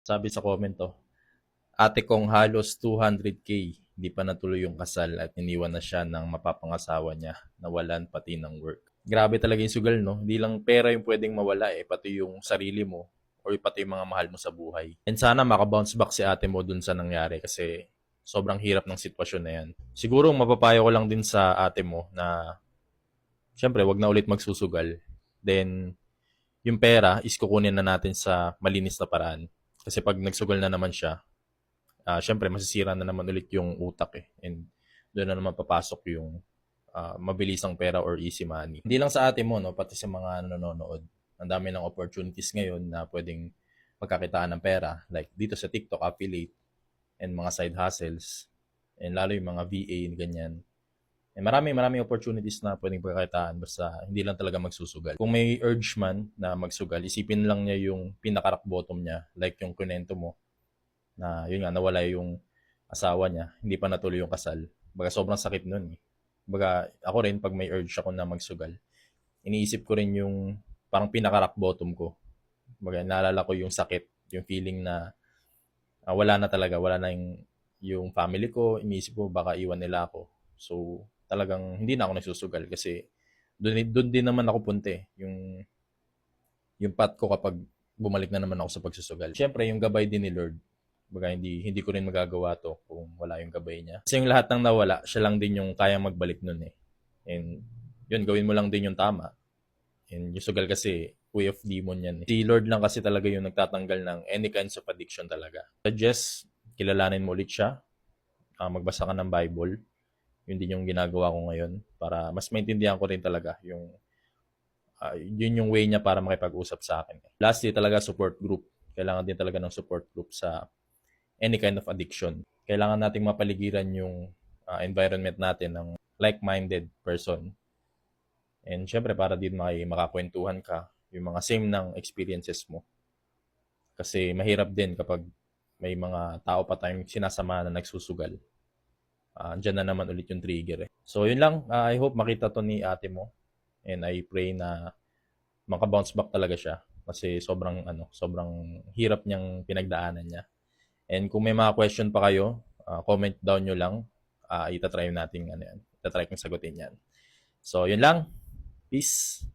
Sabi sa comment to, ate kong halos 200k, di pa natuloy yung kasal at iniwan na siya ng mapapangasawa niya, nawalan pati ng work. Grabe talaga yung sugal, no? Hindi lang pera yung pwedeng mawala eh, pati yung sarili mo or pati yung mga mahal mo sa buhay. And sana makabounce back si ate mo dun sa nangyari kasi sobrang hirap ng sitwasyon na yan. Siguro mapapayo ko lang din sa ate mo na syempre wag na ulit magsusugal. Then yung pera is kukunin na natin sa malinis na paraan. Kasi pag nagsugal na naman siya, ah syempre masisira na naman ulit yung utak eh. And doon na naman papasok yung ah, mabilisang pera or easy money. Hindi lang sa ate mo, no, pati sa mga nanonood. Ang dami ng opportunities ngayon na pwedeng magkakitaan ng pera. Like dito sa TikTok, affiliate and mga side hustles. And lalo yung mga VA and ganyan. And marami, marami opportunities na pwedeng pagkakitaan basta hindi lang talaga magsusugal. Kung may urge man na magsugal, isipin lang niya yung pinaka-rock bottom niya. Like yung kunento mo na yun nga, nawala yung asawa niya, hindi pa natuloy yung kasal. Baga sobrang sakit nun eh. Baga ako rin, pag may urge ako na magsugal, iniisip ko rin yung parang pinaka-rock bottom ko. Baga naalala ko yung sakit, yung feeling na ah, wala na talaga, wala na yung, yung family ko, iniisip ko baka iwan nila ako. So talagang hindi na ako nagsusugal kasi doon, doon din naman ako punte, yung yung path ko kapag bumalik na naman ako sa pagsusugal. Siyempre, yung gabay din ni Lord. Baga, hindi, hindi ko rin magagawa to kung wala yung gabay niya. Kasi yung lahat ng nawala, siya lang din yung kayang magbalik nun eh. And yun, gawin mo lang din yung tama. And yung sugal kasi, way of demon yan eh. Si Lord lang kasi talaga yung nagtatanggal ng any kinds of addiction talaga. Suggest, kilalanin mo ulit siya. Ah, magbasa ka ng Bible. Yun din yung ginagawa ko ngayon para mas maintindihan ko rin talaga yung ah, yun yung way niya para makipag-usap sa akin. Lastly, talaga support group. Kailangan din talaga ng support group sa any kind of addiction. Kailangan nating mapaligiran yung ah, environment natin ng like-minded person. And syempre, para din may makakwentuhan ka, yung mga same ng experiences mo. Kasi mahirap din kapag may mga tao pa tayong sinasama na nagsusugal. Ah, andyan na naman ulit yung trigger eh. So yun lang, Ah, I hope makita to ni ate mo. And I pray na maka-bounce back talaga siya kasi sobrang ano, sobrang hirap niyang pinagdaanan niya. And kung may mga question pa kayo, ah, comment down nyo lang. Ah, itatry natin ano yan. Itatry kong sagutin yan. So, yun lang. Peace.